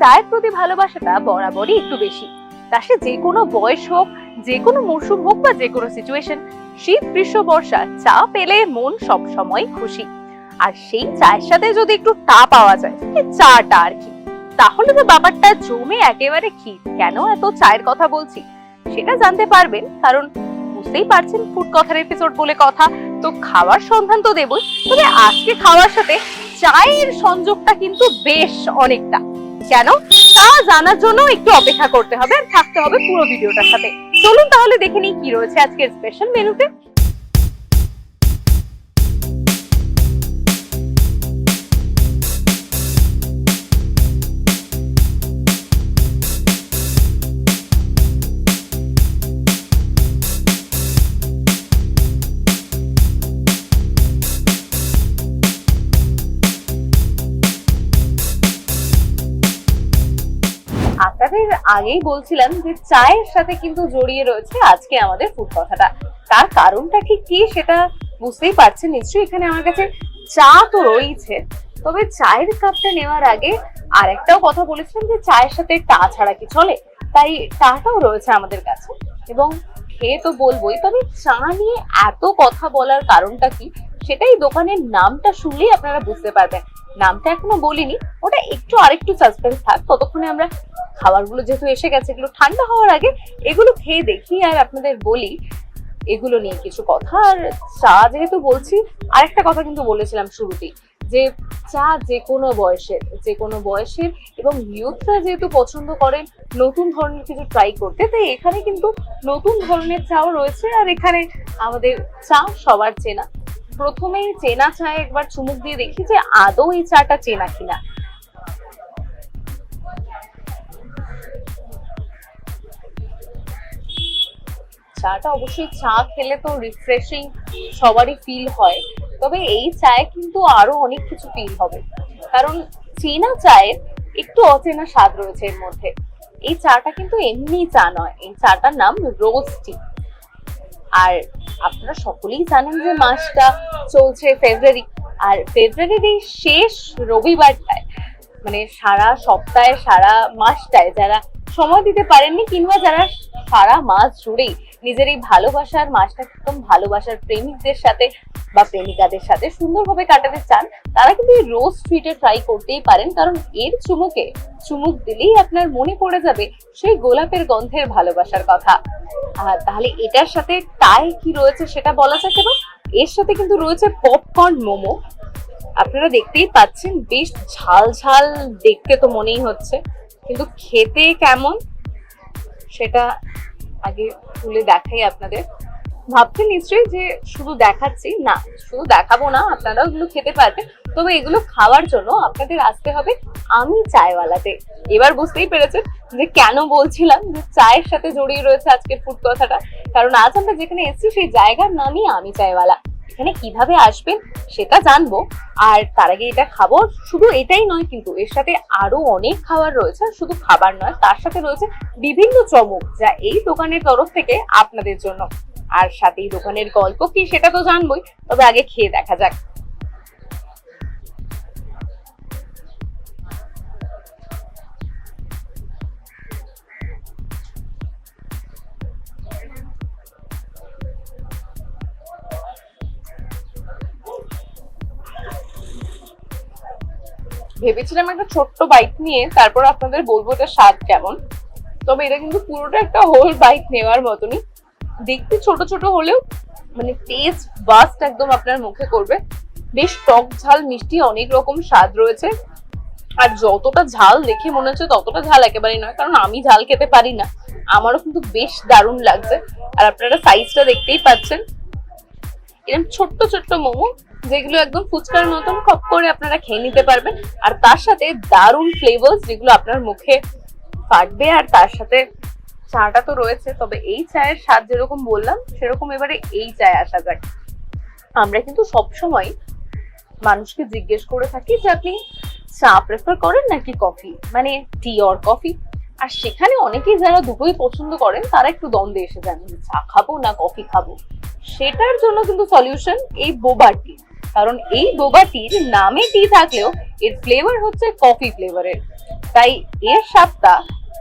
চায়ের প্রতি ভালোবাসাটা বরাবরই একটু বেশি। তা সে যে কোনো বয়স হোক, যে কোনো মরশুম হোক বা যে কোনো সিচুয়েশন শীত, গ্রীষ্ম, বর্ষা, চা পেলে মন সব সময় খুশি। আর সেই চায়ের সাথে যদি একটু টা পাওয়া যায় চাটা আর কি। তাহলে তো ব্যাপারটা জমে একেবারে কি কেন এত চায়ের কথা বলছি? সেটা জানতে পারবেন, কারণ বুঝতেই পারছেন ফুড কথার এপিসোড বলে কথা। তো খাওয়ার সন্ধান তো দেবই। তবে আজকে খাওয়ার সাথে চায়ের সংযোগটা কিন্তু বেশ অনেকটা। কেন? তা জানার জন্য একটু অপেক্ষা করতে হবে আর থাকতে হবে পুরো ভিডিওটার সাথে। চলুন তাহলে দেখে নিই কি রয়েছে আজকের স্পেশাল মেনুতে আগেই বলছিলাম যে চায়ের সাথে কিন্তু জড়িয়ে রয়েছে আজকে আমাদের ফুড কথাটা। তার কারণটা ঠিক কি সেটা বুঝতেই পারছেন নিশ্চয়ই এখানে আমার কাছে চা তো রয়েছে তবে চায়ের কাপটা নেওয়ার আগে আর একটাও কথা বলেছিলাম যে চায়ের সাথে টা ছাড়া কি চলে? তাই টাটাও রয়েছে আমাদের কাছে। এবং খেয়ে তো বলবোই, তবে চা নিয়ে এত কথা বলার কারণটা কি? সেটাই দোকানের নামটা শুনলেই আপনারা বুঝতে পারবেন। নামটা এখনও বলিনি, ওটা একটু আরেকটু সাসপেন্স থাক। ততক্ষণে আমরা খাবারগুলো যেহেতু এসে গেছে, এগুলো ঠান্ডা হওয়ার আগে এগুলো খেয়ে দেখি আর আপনাদের বলি, এগুলো নিয়ে কিছু কথা। আর চা যেহেতু বলছি, আরেকটা কথা কিন্তু বলেছিলাম শুরুতেই, যে চা যে কোনো বয়সের, যে কোনো বয়সের এবং ইউথরা যেহেতু পছন্দ করেন নতুন ধরনের কিছু ট্রাই করতে, তাই এখানে কিন্তু নতুন ধরনের চাও রয়েছে। আর এখানে আমাদের চা সবার চেনা। প্রথমেই চেনা চায় একবার চুমুক দিয়ে দেখি যে আদৌ এই চাটা চেনা কিনা। চাটা অবশ্যই চা খেলে তো রিফ্রেশিং সবারই ফিল হয়। তবে এই চায়ে কিন্তু আরও অনেক কিছু ফিল হবে। কারণ চেনা চায়ের একটু অচেনা স্বাদ রয়েছে এর মধ্যে। এই চাটা কিন্তু এমনি চা নয়। এই চাটার নাম রোজ টি আর আপনারা সকলেই জানেন যে মাসটা চলছে ফেব্রুয়ারি, আর ফেব্রুয়ারির এই শেষ রবিবারটায় মানে সারা সপ্তাহে, সারা মাসটায় যারা সময় দিতে পারেননি কিংবা যারা সারা মাস জুড়েই নিজের এই ভালোবাসার মাসটা একদম ভালোবাসার প্রেমিকদের সাথে বা প্রেমিকাদের সাথে সুন্দরভাবে কাটাতে চান, তারা কিন্তু এই রোজ ট্রিটে ট্রাই করতেই পারেন। কারণ এর চুমুকে, চুমুক দিলেই আপনার মনে পড়ে যাবে সেই গোলাপের গন্ধের ভালোবাসার কথা। আর তাহলে এটার সাথে টাই কি রয়েছে সেটা বলা যাক এবং এর সাথে কিন্তু রয়েছে পপকর্ন মোমো। আপনারা দেখতেই পাচ্ছেন, বেশ ঝাল ঝাল দেখতে তো মনেই হচ্ছে। কিন্তু খেতে কেমন? সেটা আগে তুলে দেখাই আপনাদের। ভাবছেন নিশ্চয়ই যে শুধু দেখাচ্ছি? না, শুধু দেখাবো না আপনারা ওগুলো খেতে পারবেন। তবে এগুলো খাওয়ার জন্য আপনাদের আসতে হবে আমি চায়ওয়ালাতে। এবার বুঝতেই পেরেছেন যে কেন বলছিলাম যে চায়ের সাথে জড়িয়ে রয়েছে আজকের ফুড কথাটা। কারণ আজ আমরা যেখানে এসেছি, সেই জায়গার নামই আমি চায়ওয়ালা। এখানে কীভাবে আসবেন সেটা জানব। আর তার আগে এটা খাব, শুধু এটাই নয় কিন্তু এর সাথে আরও অনেক খাবার রয়েছে শুধু খাবার নয়, তার সাথে রয়েছে বিভিন্ন চমক যা এই দোকানের তরফ থেকে আপনাদের জন্য। আর সাথে এই দোকানের গল্প কি সেটা তো জানবোই, তবে আগে খেয়ে দেখা যাক। ভেবেছিলাম একটা ছোট্ট বাইক নিয়ে, তারপর আপনাদের বলব এটা স্বাদ কেমন। তবে এটা কিন্তু পুরোটা একটা হোল বাইক নেওয়ার মতনই। দেখতে ছোট ছোট হলেও মানে টেস্ট বাস্ট একদম আপনার মুখে করবে। বেশ টক ঝাল, মিষ্টি, অনেক রকম স্বাদ রয়েছে। আর যতটা ঝাল দেখে মনে হচ্ছে ততটা ঝাল একেবারেই নয়, কারণ আমি ঝাল খেতে পারি না। আমারও কিন্তু বেশ দারুণ লাগছে। আর আপনারা সাইজটা দেখতেই পাচ্ছেন। এরকম ছোট্ট ছোট্ট মোমো যেগুলো একদম ফুচকার মতন খপ করে আপনারা খেয়ে নিতে পারবেন। আর তার সাথে দারুণ ফ্লেভার্স যেগুলো আপনার মুখে ফাটবে, আর তার সাথে চাটা তো রয়েছে, তবে এই চায়ের স্বাদ যেরকম বললাম, সেরকম এবারে এই চায় আসা যাক। আমরা কিন্তু সব সময় মানুষকে জিজ্ঞেস করে থাকি যে আপনি চা প্রেফার করেন নাকি কফি মানে টি অর কফি আর সেখানে অনেকেই যারা দুটোই পছন্দ করেন, তারা একটু দ্বন্দ্বে এসে যান চা খাব না কফি খাব। সেটার জন্য কিন্তু সলিউশন এই বোবা টি কারণ এই বোবা টির নামে টি থাকলেও এর ফ্লেভার হচ্ছে কফি ফ্লেভারের তাই এর স্বাদটা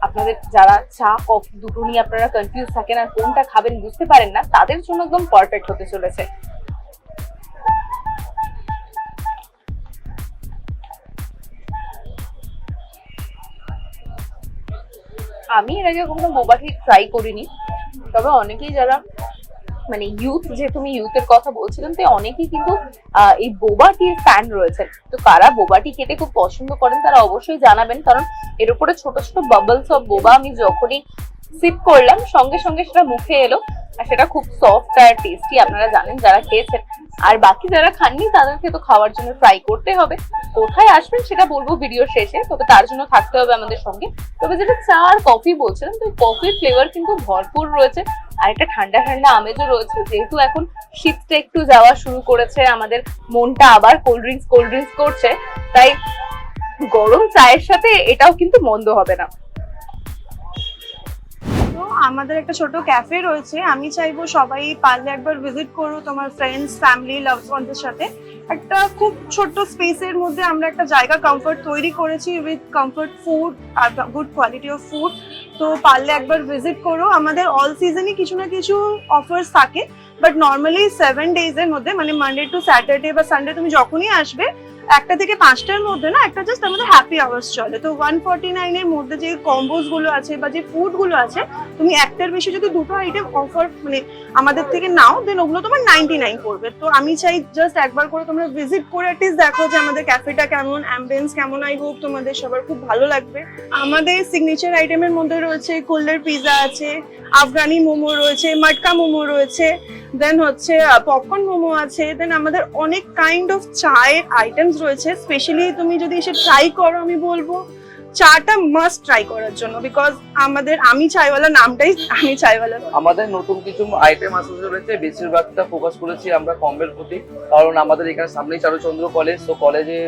আপনাদের যারা চা, কফি দুটো নিয়ে আপনারা কনফিউজ থাকেন আর কোনটা খাবেন বুঝতে পারেন না, তাদের জন্য একদম পারফেক্ট হতে চলেছে। আমি এর আগে কখনো বোবা ট্রাই করিনি। তবে অনেকেই যারা মানে ইউথ যে তুমি ইউথের কথা বলছিলেন তো অনেকেই কিন্তু এই বোবাটির ফ্যান রয়েছেন। তো কারা বোবাটি খেতে খুব পছন্দ করেন, তারা অবশ্যই জানাবেন। কারণ এর উপরে ছোট ছোট বাবলস অফ বোবা আমি যখনই সিপ করলাম, সঙ্গে সঙ্গে সেটা মুখে এলো। আর সেটা খুব সফট আর টেস্টি আপনারা জানেন যারা খেয়েছেন। আর বাকি যারা খাননি, তাদেরকে তো খাওয়ার জন্য ট্রাই করতে হবে। কোথায় আসবেন সেটা বলব ভিডিও শেষে, তবে তার জন্য থাকতে হবে আমাদের সঙ্গে। তবে যেটা চা আর কফি বলছিলাম, তো কফির ফ্লেভার কিন্তু ভরপুর রয়েছে। আর একটা ঠান্ডা ঠান্ডা আমেজও রয়েছে, যেহেতু এখন শীতটা একটু যাওয়া শুরু করেছে, আমাদের মনটা আবার কোল্ড ড্রিঙ্কস কোল্ড ড্রিঙ্কস করছে। তাই গরম চায়ের সাথে এটাও কিন্তু মন্দ হবে না। তো আমাদের একটা ছোট ক্যাফে রয়েছে। আমি চাইব সবাই পারলে একবার ভিজিট করো তোমার ফ্রেন্ডস ফ্যামিলি লাভ ওয়ানদের সাথে। একটা খুব ছোট্ট স্পেসের মধ্যে আমরা একটা জায়গা কমফর্ট তৈরি করেছি উইথ কমফর্ট ফুড আর গুড কোয়ালিটি অফ ফুড তো পারলে একবার ভিজিট করো। আমাদের অল সিজনই কিছু না কিছু অফার্স থাকে। বাট নর্মালি সেভেন ডেজের মধ্যে মানে মানডে টু স্যাটারডে বা সানডে তুমি যখনই আসবে একটা থেকে পাঁচটার মধ্যে না, একটা জাস্ট আমাদের হ্যাপি আওয়ার্স চলে। তো ওয়ান ফর্টি নাইনের মধ্যে যে কম্বোজগুলো আছে বা যে ফুডগুলো আছে, তুমি একটার বেশি যদি দুটো আইটেম অফার মানে আমাদের থেকে নাও দেন ওগুলো তোমার নাইনটি নাইন পড়বে তো আমি চাই জাস্ট একবার করে তোমরা ভিজিট করে অ্যাটলিস্ট দেখো যে আমাদের ক্যাফেটা কেমন অ্যাম্বিয়েন্স কেমন আই হোপ তোমাদের সবার খুব ভালো লাগবে। আমাদের সিগনেচার আইটেমের মধ্যে রয়েছে কোল্ডের পিজা আছে, আফগানি মোমো রয়েছে, মটকা মোমো রয়েছে দেন হচ্ছে পপকর্ন মোমো আছে দেন আমাদের অনেক কাইন্ড অফ চায়ের আইটেমস রয়েছে স্পেশালি তুমি যদি এসে ট্রাই করো, আমি বলব, চাটা মাস্ট ট্রাই করার জন্য বিকজ আমাদের, আমি চাইওয়ালা নামটাই, আমি চাইওয়ালা আমাদের নতুন কিছু আইটেম আসতে চলেছে বেশিরভাগটা ফোকাস করেছি আমরা কম্বের প্রতি, কারণ আমাদের এখানে সামনেই চারুচন্দ্র কলেজ তো কলেজে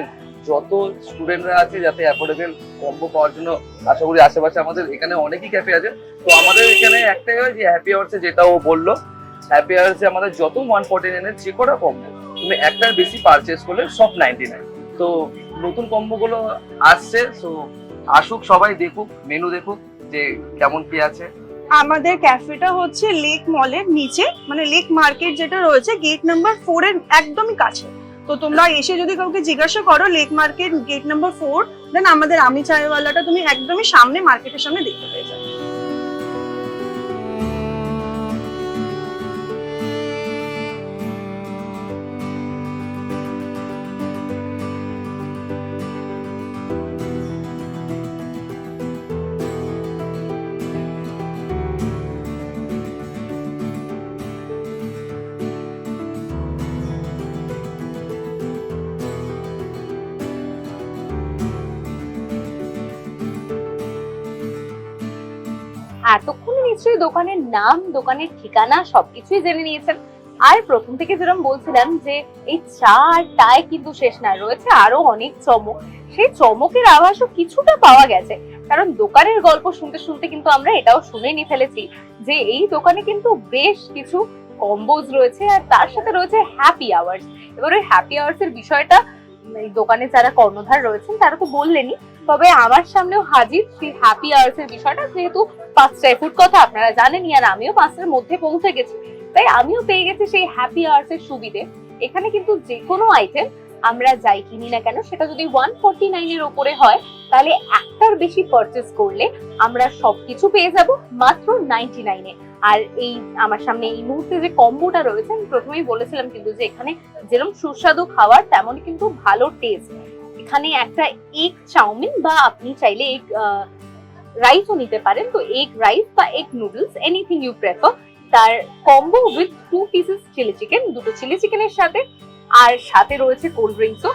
যত স্টুডেন্টরা আছে, যাতে অ্যাফোর্ডেবল কম্বো পাওয়ার জন্য আশা করি আশেপাশে আমাদের এখানে অনেকই ক্যাফে আছে। তো আমাদের এখানে একটাই হয় যে হ্যাপি আওয়ার্সে যেটা ও বলল হ্যাপি আওয়ার্সে আমাদের যত ওয়ান ফোর্টি নাইনের যে কটা কম্বো তুমি একটার বেশি পারচেস করলে সব নাইনটি নাইন তো নতুন কম্বোগুলো আসছে তো আসুক, সবাই দেখুক মেনু দেখুক যে কেমন কি আছে। আমাদের ক্যাফেটা হচ্ছে লেক মলের নিচে মানে লেক মার্কেট যেটা রয়েছে গেট নাম্বার ফোর এর একদমই কাছে। তো তোমরা এসে যদি কাউকে জিজ্ঞাসা করো Lake Market gate number four then আমাদের আমি চাইওয়ালাটা তুমি একদমই সামনে মার্কেটের সামনে দেখতে পেয়ে যাবে। নিশ্চয়ই দোকানের নাম, দোকানের ঠিকানা, সবকিছুই জেনে নিয়েছেন। আর প্রথম থেকে যেরকম বলছিলাম যে, এই চা আর টায় কিন্তু শেষ না, রয়েছে আরও অনেক চমক। সেই চমকের আভাসও কিছুটা পাওয়া গেছে, কারণ দোকানের গল্প শুনতে শুনতে কিন্তু আমরা এটাও শুনে নিয়ে ফেলেছি যে, এই দোকানে কিন্তু বেশ কিছু কম্বোজ রয়েছে আর তার সাথে রয়েছে হ্যাপি আওয়ার্স এবার ওই হ্যাপি আওয়ার্স এর বিষয়টা দোকানে যারা কর্ণধার রয়েছেন, তারা তো বললেনই তবে আমার সামনেও হাজির সেই হ্যাপি আওয়ার্স এর বিষয়টা, যেহেতু পাঁচটায় ফুড কথা আপনারা জানেনই আর আমিও পাঁচটার মধ্যে পৌঁছে গেছি। তাই আমিও পেয়ে গেছি সেই হ্যাপি আওয়ার্স এর সুবিধে। এখানে কিন্তু যে কোনো আইটেম আমরা যাই কিনি না কেন, সেটা যদি ওয়ান ফোর্টি নাইনের ওপরে হয়, তাহলে একটার বেশি পারচেস করলে আমরা সবকিছু পেয়ে যাব মাত্র নাইনটি নাইনে আর এই আমার সামনে এই মুহূর্তে যে কম্বোটা রয়েছে, আমি প্রথমেই বলেছিলাম কিন্তু যে এখানে যেরকম সুস্বাদু খাবার, তেমন কিন্তু ভালো টেস্ট এখানে একটা এগ চাউমিন বা আপনি চাইলে এগ রাইসও নিতে পারেন। তো এগ রাইস বা egg noodles anything you prefer তার combo with two pieces chilli chicken দুটো চিলি চিকেনের সাথে। আর সাথে রয়েছে কোল্ড ড্রিঙ্কসও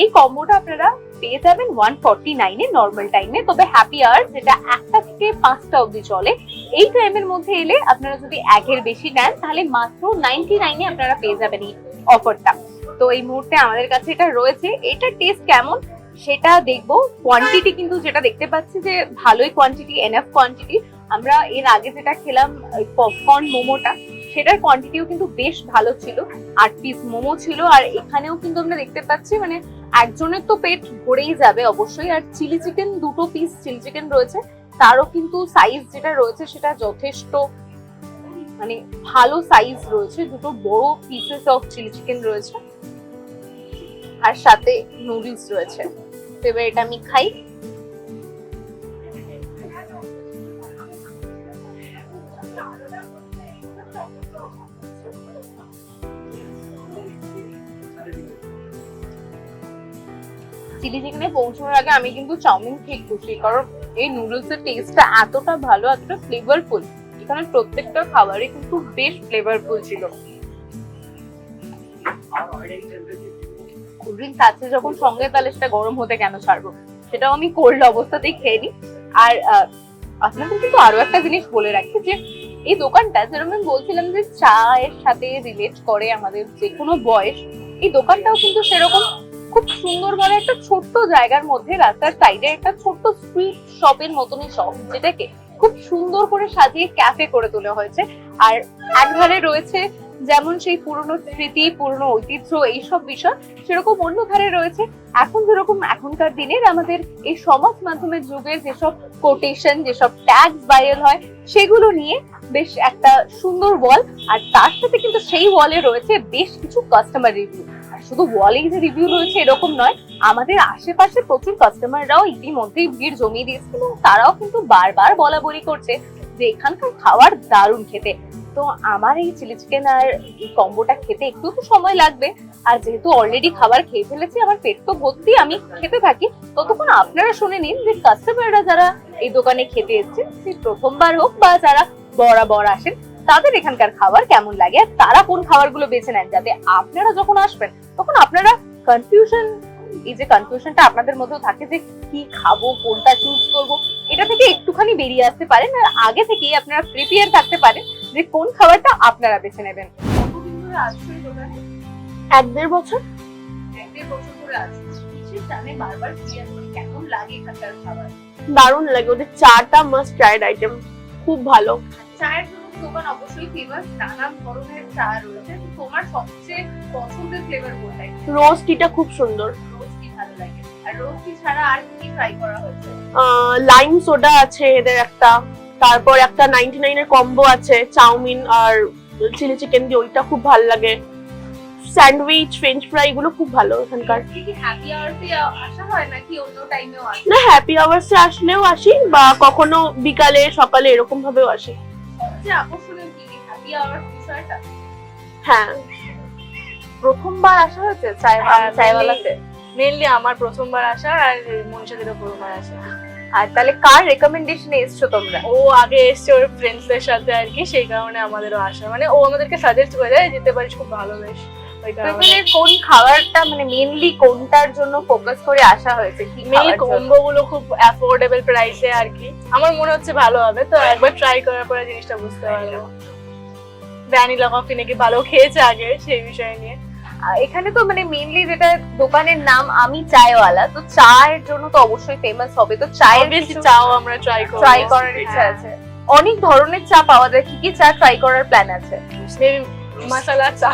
এই কম্বোটা আপনারা পেয়ে যাবেন ওয়ান ফর্টি নাইনে নর্মাল টাইমে তবে হ্যাপি আওয়ার যেটা একটা থেকে পাঁচটা অবধি চলে। এই টাইমের মধ্যে এলে আপনারা যদি একের বেশি নেন, তাহলে মাত্র নাইনটি নাইনে আপনারা পেয়ে যাবেন এই অফারটা তো এই মুহূর্তে আমাদের কাছে এটা রয়েছে। এটা টেস্ট কেমন সেটা দেখব। কোয়ান্টিটি কিন্তু যেটা দেখতে পাচ্ছি যে ভালোই কোয়ান্টিটি এনাফ কোয়ান্টিটি আমরা এর আগে যেটা খেলাম পপকর্ন মোমোটা, সেটার কোয়ান্টিটিও কিন্তু বেশ ভালো ছিল। আট পিস মোমো ছিল আর এখানেও কিন্তু আমরা দেখতে পাচ্ছি মানে একজনের তো পেট ভরেই যাবে অবশ্যই। আর চিলি চিকেন দুটো পিস চিলি চিকেন রয়েছে। তারও কিন্তু সাইজ যেটা রয়েছে সেটা যথেষ্ট মানে ভালো সাইজ রয়েছে। দুটো বড় পিসেস অফ চিলি চিকেন রয়েছে। আর সাথে নুডলস রয়েছে। তো এবার এটা আমি খাই। চিলি চিকেনে পৌঁছানোর আগে আমি কিন্তু চাউমিন খেয়ে খুশি, কারণ এই নুডলস এর টেস্টটা এতটা ভালো, এতটা ফ্লেভারফুল এখানে প্রত্যেকটা খাবারই কিন্তু বেশ ফ্লেভারফুল ছিল। কোল্ড ড্রিঙ্কস আছে যখন সঙ্গে তাহলে সেটা গরম হতে কেন ছাড়বো? সেটাও আমি কোল্ড অবস্থাতেই খেয়ে নিই। আর আপনাদের কিন্তু আরও একটা জিনিস বলে রাখি যে, এই দোকানটা যেরকম আমি বলছিলাম যে চায়ের সাথে রিলেট করে আমাদের যে কোনো বয়স, এই দোকানটাও কিন্তু সেরকম খুব সুন্দর সুন্দরভাবে একটা ছোট্ট জায়গার মধ্যে রাস্তার সাইডে একটা ছোট্ট স্ট্রিট শপের মতনই শপ যেটাকে খুব সুন্দর করে সাজিয়ে ক্যাফে করে তোলা হয়েছে। আর একধারে রয়েছে যেমন সেই পুরনো স্মৃতি, পুরনো ঐতিহ্য, এইসব বিষয় সেরকম অন্য ধারে রয়েছে। এখন যেরকম এখনকার দিনের আমাদের এই সমাজ মাধ্যমের যুগের যেসব কোটেশন যেসব ট্যাগস ভাইরাল হয়, সেগুলো নিয়ে বেশ একটা সুন্দর ওয়াল আর তার সাথে কিন্তু সেই ওয়ালে রয়েছে বেশ কিছু কাস্টমার রিভিউ আর শুধু ওয়ালেই যে রিভিউ রয়েছে এরকম নয়, আমাদের আশেপাশে প্রচুর কাস্টমাররাও ইতিমধ্যেই ভিড় জমিয়ে দিয়েছে এবং তারাও কিন্তু বারবার বলা বলি করছে যে এখানকার খাবার দারুণ খেতে। তো আমার এই চিলি চিকেন আর কম্বোটা খেতে একটু তো সময় লাগবে। আর যেহেতু অলরেডি খাবার খেয়ে ফেলেছি, আমার পেট তো ভর্তি, আমি খেতে থাকি। ততক্ষণ আপনারা শুনে নিন যে কাস্টমাররা যারা এই দোকানে খেতে এসেছেন সে প্রথমবার হোক বা যারা বরাবর আসেন, তাদের এখানকার খাবার কেমন লাগে আর তারা কোন খাবারগুলো বেছে নেন? যাতে আপনারা যখন আসবেন, তখন আপনারা কনফিউশন এই যে কনফিউশনটা আপনাদের মধ্যেও থাকে যে কি খাব কোনটা চুজ করব এটা থেকে একটুখানি বেরিয়ে আসতে পারেন আর আগে থেকেই আপনারা প্রিপেয়ার থাকতে পারেন যে কোন খাবারটা আপনারা বেছে নেবেন। কতদিন ধরে আসছো দোকানে? এক দেড় বছর। এক দেড় বছর ধরে টানে বারবার ফিরে কেমন লাগে এখানকার খাবার? দারুণ লাগে ওদের চাটা মাস্ট ট্রাইড আইটেম খুব ভালো। চায়ের দোকান অবশ্যই ফেমাস নানা ধরনের চা রয়েছে। তোমার সবচেয়ে পছন্দের ফ্লেভার কোনটাই? রোজ টিটা খুব সুন্দর। ছাড়া আর কি ট্রাই করা হয়েছে? লাইম সোডা আছে এদের একটা। তারপর একটা নাইনটি নাইনের কম্বো আছে চাউমিন আর চিলি চিকেন দিয়ে ওইটা খুব ভালো লাগে। স্যান্ডউইচ ফ্রেঞ্চ ফ্রাই এগুলো খুব ভালো এখানকার না হ্যাপি আওয়ার্সে আসলেও আসি বা কখনো বিকালে সকালে এরকম ভাবেও আসি। বিষয়টা। হ্যাঁ। প্রথমবার আসা হয়েছে চায় হ্যাঁ, চায়ওয়ালাতে মেনলি আমার প্রথমবার আসা আর মনীষাদেরও প্রথমবার আসা। আর তাহলে কার রেকমেন্ডেশনে এসছো তোমরা? ও আগে এসছে ওর ফ্রেন্ডসদের সাথে আর কি সেই কারণে আমাদেরও আসা। মানে ও আমাদেরকে সাজেস্ট করে দেয় যেতে পারিস খুব ভালো বেশ। কোন খাবারটা মানে মেইনলি কোনটার জন্য ফোকাস করে আসা হয়েছে? খাবার কম্বো গুলো খুব অ্যাফোর্ডেবল প্রাইসে আর কি। আমার মনে হচ্ছে ভালো হবে তো একবার ট্রাই করার পরে জিনিসটা বুঝতে পারব। ভ্যানিলা কফি নাকি ভালো খেয়েছে আগে সেই বিষয় নিয়ে। এখানে তো মানে মেইনলি যেটা দোকানের নাম আমি চায়ওয়ালা তো চায়ের জন্য তো অবশ্যই ফেমাস হবে। তো চায়ের অবভিয়াসলি চাও আমরা ট্রাই করব। ট্রাই করার ইচ্ছা। আছে। অনেক ধরনের চা পাওয়া যায় কি কি চা ট্রাই করার প্ল্যান আছে? মেবি মশলা চা।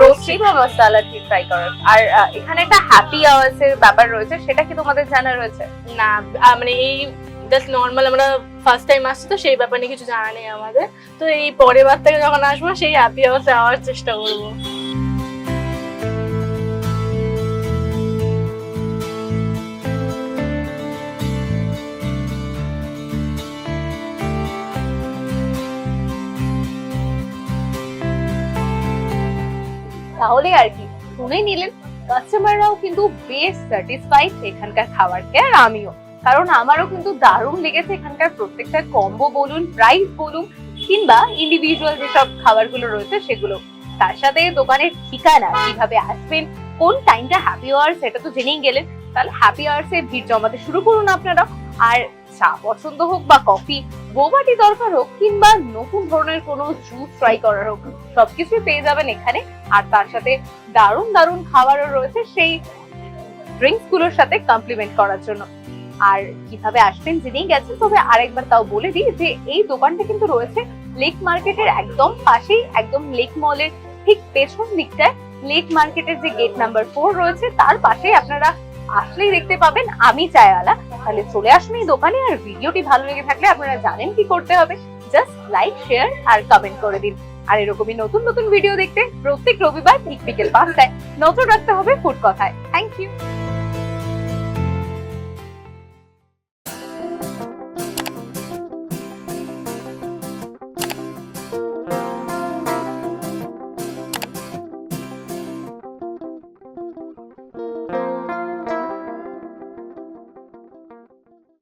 রোস্টি বা মশলা টি ট্রাই করার। আর এখানে একটা হ্যাপি আওয়ার্স এর ব্যাপার রয়েছে সেটা কি তোমাদের জানা রয়েছে? না মানে এই জাস্ট নর্মাল আমরা ফার্স্ট টাইম আসছি তো সেই ব্যাপারে কিছু জানা নেই আমাদের। তো এই পরের বার থেকে যখন আসব, সেই হ্যাপি আওয়ার যাওয়ার চেষ্টা করব। তাহলে আর কি শুনে নিলেন। কাস্টমাররাও কিন্তু বেশ স্যাটিসফাইড এখানকার খাবার খেয়ে আর আমিও। কারণ আমারও কিন্তু দারুণ লেগেছে এখানকার প্রত্যেকটা কম্বো বলুন প্রাইস বলুন, কিংবা ইন্ডিভিজুয়াল যেসব খাবারগুলো রয়েছে সেগুলো। তার সাথে দোকানের ঠিকানা, কীভাবে আসবেন, কোন টাইমটা হ্যাপি আওয়ার সেটা তো জেনেই গেলেন। তাহলে হ্যাপি আওয়ার্সে ভিড় জমাতে শুরু করুন আপনারা। আর চা পছন্দ হোক বা কফি বোবাটি দরকার হোক, কিংবা নতুন ধরনের কোনো জুস ট্রাই করার হোক সবকিছুই পেয়ে যাবেন এখানে। আর তার সাথে দারুণ দারুণ খাবারও রয়েছে সেই ড্রিঙ্কসগুলোর সাথে কমপ্লিমেন্ট করার জন্য। আর কীভাবে আসবেন জেনেই গেছেন, তবে আরেকবার তাও বলে দিই যে এই দোকানটা কিন্তু রয়েছে লেক মার্কেটের একদম পাশেই, একদম লেক মলের ঠিক পেছন দিকটায়। লেক মার্কেটের যে গেট নাম্বার ফোর রয়েছে, তার পাশেই আপনারা আসলেই দেখতে পাবেন আমি চায়ওয়ালা তাহলে চলে আসুন এই দোকানে আর ভিডিওটি ভালো লেগে থাকলে আপনারা জানেন কি করতে হবে। জাস্ট লাইক, শেয়ার আর কমেন্ট করে দিন। আর এরকমই নতুন নতুন ভিডিও দেখতে প্রত্যেক রবিবার ঠিক বিকেল পাঁচটায়। নজর রাখতে হবে ফুড কথায়। Thank you.